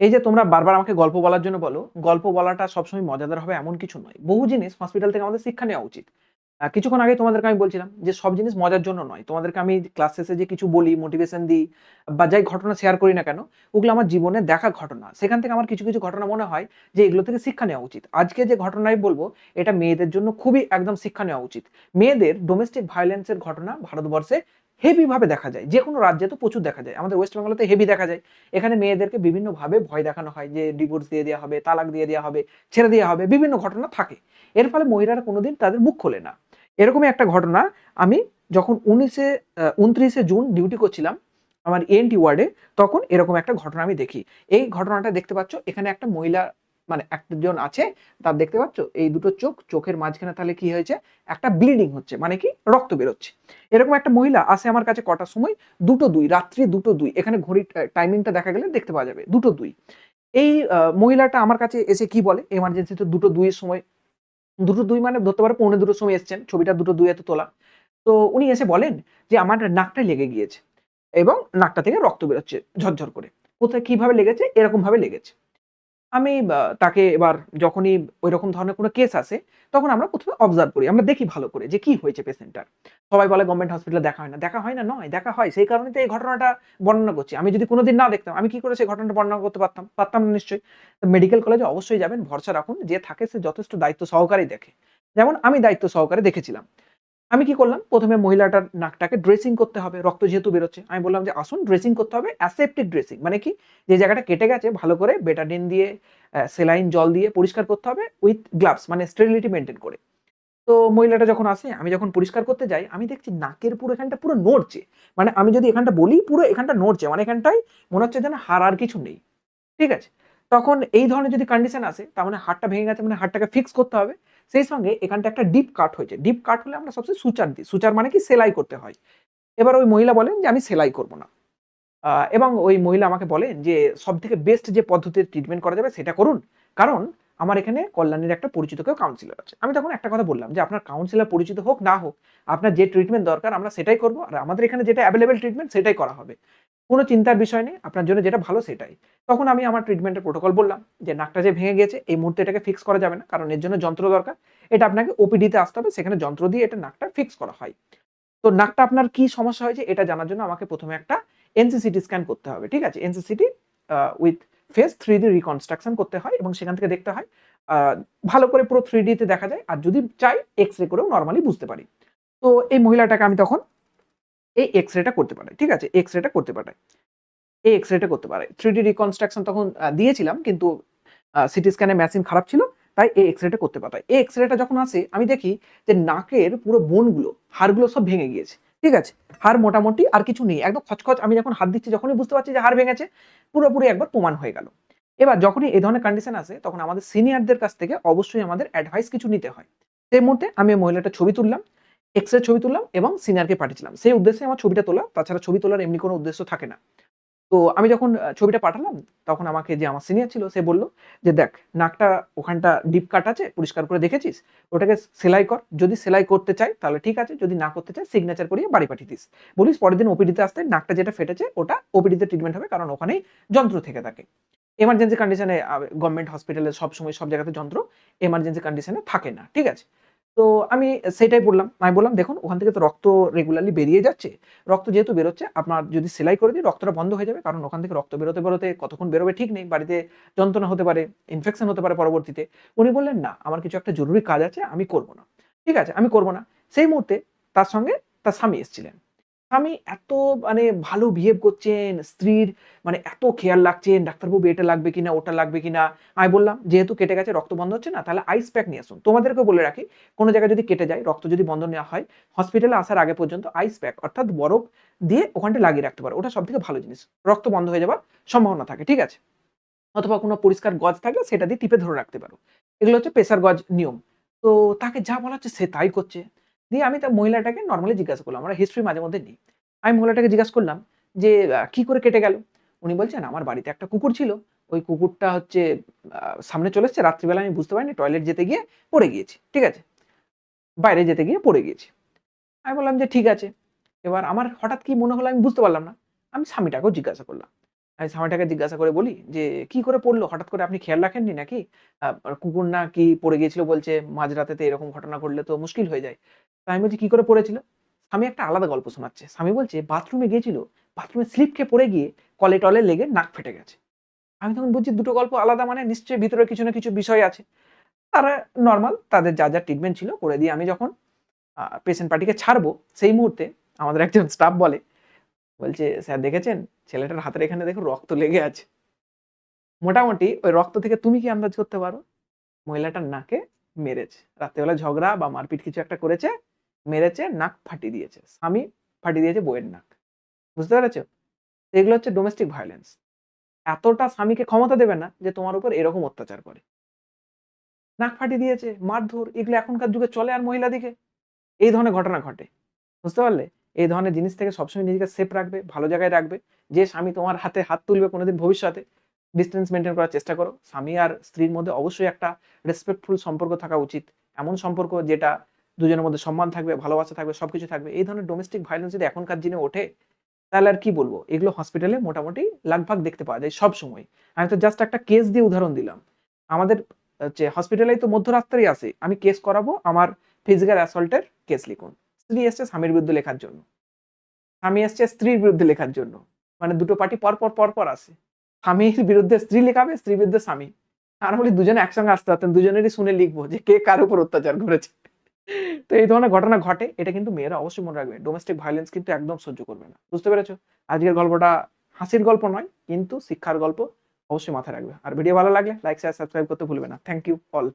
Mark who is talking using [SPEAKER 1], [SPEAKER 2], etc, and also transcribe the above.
[SPEAKER 1] এই যে তোমরা বারবার আমাকে গল্প বলার জন্য বলো, গল্প বলাটা সবসময় মজাদার হবে এমন কিছু নয়। বহু জিনিস হসপিটাল থেকে আমাদের শিক্ষা নেওয়া উচিত। কিছুক্ষণ আগে তোমাদেরকে আমি বলছিলাম যে সব জিনিস মজার জন্য নয়। তোমাদেরকে আমি ক্লাস শেষে যে কিছু বলি, মোটিভেশন দিই বা যাই ঘটনা শেয়ার করি না কেন, ওগুলো আমার জীবনে দেখা ঘটনা। সেখান থেকে আমার কিছু, কিছু ঘটনা মনে হয় যে এগুলো থেকে শিক্ষা নেওয়া উচিত। আজকে যে ঘটনাই বলব এটা মেয়েদের জন্য খুবই একদম শিক্ষা নেওয়া উচিত। মেয়েদের ডোমেস্টিক ভায়োলেন্স এর ঘটনা ভারতবর্ষে হেভি ভাবে দেখা যায়। যে কোনো রাজ্যে তো প্রচুর দেখা যায়। আমাদের ওয়েস্ট বেঙ্গলে তো হেভি দেখা যায়। এখানে মেয়েদেরকে বিভিন্নভাবে ভয় দেখানো হয় যে ডিভোর্স দিয়ে দেয়া হবে, তালাক দিয়ে দেয়া হবে, ছেড়ে দেওয়া হবে। বিভিন্ন ঘটনা থাকে। এর ফলে মহিলারা কোনোদিন তাদের মুখ খোলে না। এরকমই একটা ঘটনা আমি যখন ১৯ এ আ ২৯ এ জুন ডিউটি করছিলাম আমার এএনটি ওয়ার্ডে তখন এরকম একটা ঘটনা আমি দেখি। এই ঘটনাটা দেখতে পাচ্ছ এখানে একটা মহিলা মানে একজন আছে তার দেখতে পাচ্ছ এই দুটো চোখ, চোখের মাঝখানে তাহলে কি হয়েছে একটা ব্লিডিং হচ্ছে। মানে কি রক্ত বেরোচ্ছে। এরকম একটা মহিলা আসে আমার কাছে কটার সময় ২টো ২ রাত্রি ২টো ২ এখানে ঘড়ির টাইমিংটা দেখা গেলে দেখতে পাওয়া যাবে ২টো ২ এই মহিলাটা আমার কাছে এসে কি বলে এমার্জেন্সিতে ২টো ২ এর সময় ২টো ২ মানে ধরতে পারো পৌনে ২টোর সময় এসছেন। ছবিটা ২টো ২ এতে তোলা। তো উনি এসে বলেন যে আমার নাকটা লেগে গিয়েছে এবং নাকটা থেকে রক্ত বেরোচ্ছে ঝরঝর করে। কোথায় কীভাবে লেগেছে? এরকমভাবে লেগেছে। আমি তাকে এবার যখনই ঐরকম ধরনের কোনো কেস আসে তখন আমরা ১ম এ অবজার্ভ করি। আমরা দেখি ভালো করে যে কি হয়েছে পেশেন্টটার। সবাই বলে গভর্নমেন্ট হসপিটালে দেখা হয় না। দেখা হয় না নয়, দেখা হয়। সেই কারণে তো এই ঘটনাটা বর্ণনা করছি। আমি যদি কোনোদিন না দেখতাম আমি কি করে সেই ঘটনাটা বর্ণনা করতে পারতাম? পারতাম না নিশ্চয়ই। মেডিকেল কলেজে অবশ্যই যাবেন, ভরসা রাখুন। যে থাকে সে যথেষ্ট দায়িত্ব সহকারেই দেখে। যেমন আমি দায়িত্ব সহকারে দেখেছিলাম। আমি কি করলাম? প্রথমে মহিলাটার নাকটাকে ড্রেসিং করতে হবে। রক্ত যেহেতু বেরোচ্ছে। আমি বললাম যে, আসুন ড্রেসিং করতে হবে অ্যাসেপ্টিক ড্রেসিং। মানে কি? যে জায়গাটা কেটে গেছে, ভালো করে বেটাডিন দিয়ে সেলাইন জল দিয়ে পরিষ্কার করতে হবে উইথ গ্লাভস মানে স্টেরিলিটি মেনটেন করে। তো মহিলাটা যখন আসে, আমি যখন পরিষ্কার করতে যাই, আমি দেখছি নাকের পুরো এখানটা পুরো নড়ছে। মানে আমি যদি এখানটা বলি, পুরো এখানটা নড়ছে। মানে এখানটায় মনে হচ্ছে যেন হার আর কিছু নেই। ঠিক আছে? তখন এই ধরনের যদি কন্ডিশন আসে, তার মানে হাড়টা ভেঙে গেছে মানে হাড়টাকে ফিক্স করতে হবে। সেই সঙ্গে এখানটা একটা ডিপ কাট হয়েছে। ডিপ কাট হলে আমরা সবচেয়ে সুচার দিই। সুচার মানে কি সেলাই করতে হয়। এবার ওই মহিলা বলেন যে আমি সেলাই করব না। এবং ওই মহিলা আমাকে বলেন যে সব থেকে বেস্ট যে পদ্ধতির ট্রিটমেন্ট করা যাবে সেটা করুন। কারণ আমার এখানে কল্যাণীর একটা পরিচিত কেউ কাউন্সিলর আছে। আমি তখন একটা কথা বললাম যে আপনার কাউন্সিলর পরিচিত হোক না হোক, আপনার যে ট্রিটমেন্ট দরকার আমরা সেটাই করব আর আমাদের এখানে যেটা অ্যাভেলেবেল ট্রিটমেন্ট সেটাই করা হবে। কোন চিন্তার বিষয় নেই। আপনার জন্য যেটা ভালো সেটাই। তখন আমি আমার ট্রিটমেন্টের প্রোটোকল বললাম যে, নাকটা যে ভেঙে গিয়েছে, এই মুহূর্তে এটাকে ফিক্স করা যাবে না। কারণ এর জন্য যন্ত্র দরকার। এটা আপনাকে ওপিডিতে আসতে হবে। সেখানে যন্ত্র দিয়ে এটা নাকটা ফিক্স করা হয়। তো নাকটা আপনার কি সমস্যা হয়েছে, এটা জানার জন্য আমাকে ১ম এ একটা এনসিসিটি স্ক্যান করতে হবে। ঠিক আছে? NCCT with face three D reconstruction করতে হয় এবং সেখান থেকে দেখতে হয়। ভালো করে পুরো থ্রি ডিতে দেখা যায়। আর যদি চাই এক্স-রে করেও নর্মালি বুঝতে পারি। তো এই মহিলাটাকে আমি তখন এই এক্স-রেটা করতে পারে ঠিক আছে? এক্স-রেটা করতে পারে এই এক্স-রেটা করতে পারে থ্রি ডি রিকনস্ট্রাকশন তখন দিয়েছিলাম কিন্তু সিটি স্ক্যানের মেশিন খারাপ ছিল। তাই এই এক্স-রেটা করতে পারে এই এক্স-রেটা যখন আসে আমি দেখি যে নাকের পুরো বোনগুলো, হাড়গুলো সব ভেঙে গিয়েছে। ঠিক আছে? হাড় মোটামুটি আর কিছু নেই। একদম খচখচ আমি যখন হাত দিচ্ছি যখনই বুঝতে পারছি যে হাড় ভেঙেছে পুরোপুরি একবার প্রমাণ হয়ে গেল। এবার যখনই এই ধরনের কন্ডিশন আসে তখন আমাদের সিনিয়রদের কাছ থেকে অবশ্যই আমাদের অ্যাডভাইস কিছু নিতে হয়। সেই মুহূর্তে আমি ওই মহিলাটার ছবি তুললাম, এক্স-রে ছবি তুললাম এবং সিনিয়রকে পাঠিয়েছিলাম। সেই উদ্দেশ্যে আমার ছবিটা তোলা। তাছাড়া ছবি তোলার এমনি কোনো উদ্দেশ্য থাকে না। তো আমি যখন ছবিটা পাঠালাম তখন আমাকে যে আমার সিনিয়র ছিল সে বলল যে, "দেখ নাকটা ওখানটা ডিপ কাট আছে পরিষ্কার করে দেখেছিস? ওটাকে সেলাই কর। যদি সেলাই করতে চাই তাহলে ঠিক আছে। যদি না করতে চাই সিগনেচার করিয়ে বাড়ি পাঠিয়ে দিস। বলিস পরের দিন ওপিডিতে আসতে নাকটা যেটা ফেটেছে ওটা ওপিডিতে ট্রিটমেন্ট হবে কারণ ওখানেই যন্ত্র থেকে থাকে। এমার্জেন্সি কন্ডিশনে গভর্নমেন্ট হসপিটালে সবসময় সব জায়গাতে যন্ত্র এমার্জেন্সি কন্ডিশনে থাকে না। ঠিক আছে? তো আমি সেটাই বললাম। আমি বললাম, "দেখুন ওখান থেকে তো রক্ত রেগুলারলি বেরিয়ে যাচ্ছে। রক্ত যেহেতু বেরোচ্ছে আপনার যদি সেলাই করে দিই রক্তটা বন্ধ হয়ে যাবে। কারণ ওখান থেকে রক্ত বেরোতে, বেরোতে কতক্ষণ বেরোবে ঠিক নেই। বাড়িতে যন্ত্রণা হতে পারে, ইনফেকশন হতে পারে পরবর্তীতে।" উনি বললেন, "না, আমার কিছু একটা জরুরি কাজ আছে। আমি করব না।" ঠিক আছে? আমি করব না। সেই মুহূর্তে তার সঙ্গে তার স্বামী এসেছিলেন। স্বামী এত মানে ভালো বিহেভ করছেন, স্ত্রীর মানে এত খেয়াল রাখছেন, "ডাক্তারবাবু এটা লাগবে কিনা, ওটা লাগবে কিনা?" আমি বললাম, "যেহেতু কেটে গেছে রক্ত বন্ধ হচ্ছে না তাহলে আইস প্যাক নিয়ে আসুন।" তোমাদেরকে বলে রাখি কোনো জায়গায় যদি কেটে যায়, রক্ত যদি বন্ধ নেওয়া হয় হসপিটালে আসার আগে পর্যন্ত আইস প্যাক অর্থাৎ বরফ দিয়ে ওখানটা লাগিয়ে রাখতে পারো। ওটা সবথেকে ভালো জিনিস। রক্ত বন্ধ হয়ে যাওয়ার সম্ভাবনা থাকে। ঠিক আছে? অথবা কোনো পরিষ্কার গজ থাকলে সেটা দিয়ে টিপে ধরে রাখতে পারো। এগুলো হচ্ছে প্রেসার গজ নিয়ম। তো তাকে যা বলা হচ্ছে সে তাই করছে। দিয়ে আমি তা মহিলাটাকে নর্মালি জিজ্ঞাসা করলাম। আমরা হিস্ট্রি মাঝে মধ্যে নিই। আমি মহিলাটাকে জিজ্ঞাসা করলাম যে, "কি করে কেটে গেল?" উনি বলছেন, "আমার বাড়িতে একটা কুকুর ছিল। ওই কুকুরটা হচ্ছে সামনে চলে এসছে। রাত্রিবেলা আমি বুঝতে পারিনি। টয়লেট যেতে গিয়ে পড়ে গিয়েছি। ঠিক আছে? বাইরে যেতে গিয়ে পড়ে গিয়েছি।" আমি বললাম যে, "ঠিক আছে।" এবার আমার হঠাৎ কি মনে হলো আমি বুঝতে পারলাম না। আমি স্বামীটাকেও জিজ্ঞাসা করলাম। আমি স্বামীটাকে জিজ্ঞাসা করে বলি যে, কি করে পড়ল? হঠাৎ করে আপনি খেয়াল রাখেননি নাকি? কুকুর না কি পড়ে গিয়েছিল বলছে, মাঝরাতেতে এরকম ঘটনা ঘটলে তো মুশকিল হয়ে যায়। তা আমি বলছি, কি করে পড়েছিল? স্বামী একটা আলাদা গল্প শোনাচ্ছে। স্বামী বলছে, বাথরুমে গিয়েছিল, বাথরুমে স্লিপ খেয়ে পড়ে গিয়ে কলে টলে লেগে নাক ফেটে গেছে। আমি তখন বলছি, দুটো গল্প আলাদা মানে নিশ্চয়ই ভিতরে কিছু না কিছু বিষয় আছে। তারা নর্মাল তাদের যা যা ট্রিটমেন্ট ছিল করে দিয়ে আমি যখন পেশেন্ট পার্টিকে ছাড়বো, সেই মুহূর্তে আমাদের একজন স্টাফ বলে বলছে, স্যার দেখেছেন? ছেলেটার হাতের এখানে দেখুন রক্ত লেগে আছে। মোটামুটি ওই রক্ত থেকে তুমি কি আন্দাজ করতে পারো? মহিলাটার নাকে মেরেছে। রাত্রেবেলা ঝগড়া বা মারপিট কিছু একটা করেছে, মেরেছে, নাক ফাটিয়ে দিয়েছে। স্বামী ফাটিয়ে দিয়েছে বইয়ের নাক। বুঝতে পেরেছ? এগুলো হচ্ছে ডোমেস্টিক ভায়োলেন্স এতটা স্বামীকে ক্ষমতা দেবে না যে তোমার উপর এরকম অত্যাচার করে। নাক ফাটিয়ে দিয়েছে, মারধর, এগুলো এখনকার যুগে চলে আর মহিলা মহিলাদিকে। এই ধরনের ঘটনা ঘটে। বুঝতে পারলে? এই ধরনের জিনিস থেকে সবসময় নিজেকে সেফ রাখবে, ভালো জায়গায় রাখবে। যে স্বামী তোমার হাতে হাত তুলবে কোনোদিন ভবিষ্যতে ডিস্টেন্স মেনটেন করার চেষ্টা করো। স্বামী আর স্ত্রীর মধ্যে অবশ্যই একটা রেসপেক্টফুল সম্পর্ক থাকা উচিত। এমন সম্পর্ক যেটা দুজনের মধ্যে সম্মান থাকবে, ভালোবাসা থাকবে, সবকিছু থাকবে। এই ধরনের ডোমেস্টিক ভায়োলেন্স যদি এখনকার দিনে ওঠে, তাহলে আর কি বলব? এগুলো হসপিটালে মোটামুটি লাগভাগ দেখতে পাওয়া যায় সব সময় আমি তো জাস্ট একটা কেস দিয়ে উদাহরণ দিলাম। আমাদের, হচ্ছে হসপিটালেই তো মধ্যরাত্রেই আসে আমি কেস করাবো, আমার ফিজিক্যাল অ্যাসল্টের কেস লিখুন। স্ত্রী এসছে স্বামীর বিরুদ্ধে লেখার জন্য। স্বামী এসছে স্ত্রীর বিরুদ্ধে লেখার জন্য। মানে দুটো পার্টি পর পর পর পর আসে। স্বামীর বিরুদ্ধে স্ত্রী লেখাবে, স্ত্রীর বিরুদ্ধে স্বামী। আর বলি দুজনে একসঙ্গে আসতে পারতেন, দুজনেরই শুনে লিখব যে কে কার উপর অত্যাচার করেছে। তো এই ধরনের ঘটনা ঘটে, এটা কিন্তু মেয়েরা অবশ্যই মনে রাখবে। ডোমেস্টিক ভায়োলেন্স কিন্তু একদম সহ্য করবে না। বুঝতে পেরেছ? আজকের গল্পটা হাসির গল্প নয়, কিন্তু শিক্ষার গল্প অবশ্যই মাথায় রাখবে। আর ভিডিও ভালো লাগলে লাইক শেয়ার সাবস্ক্রাইব করতে ভুলবে না। Thank you all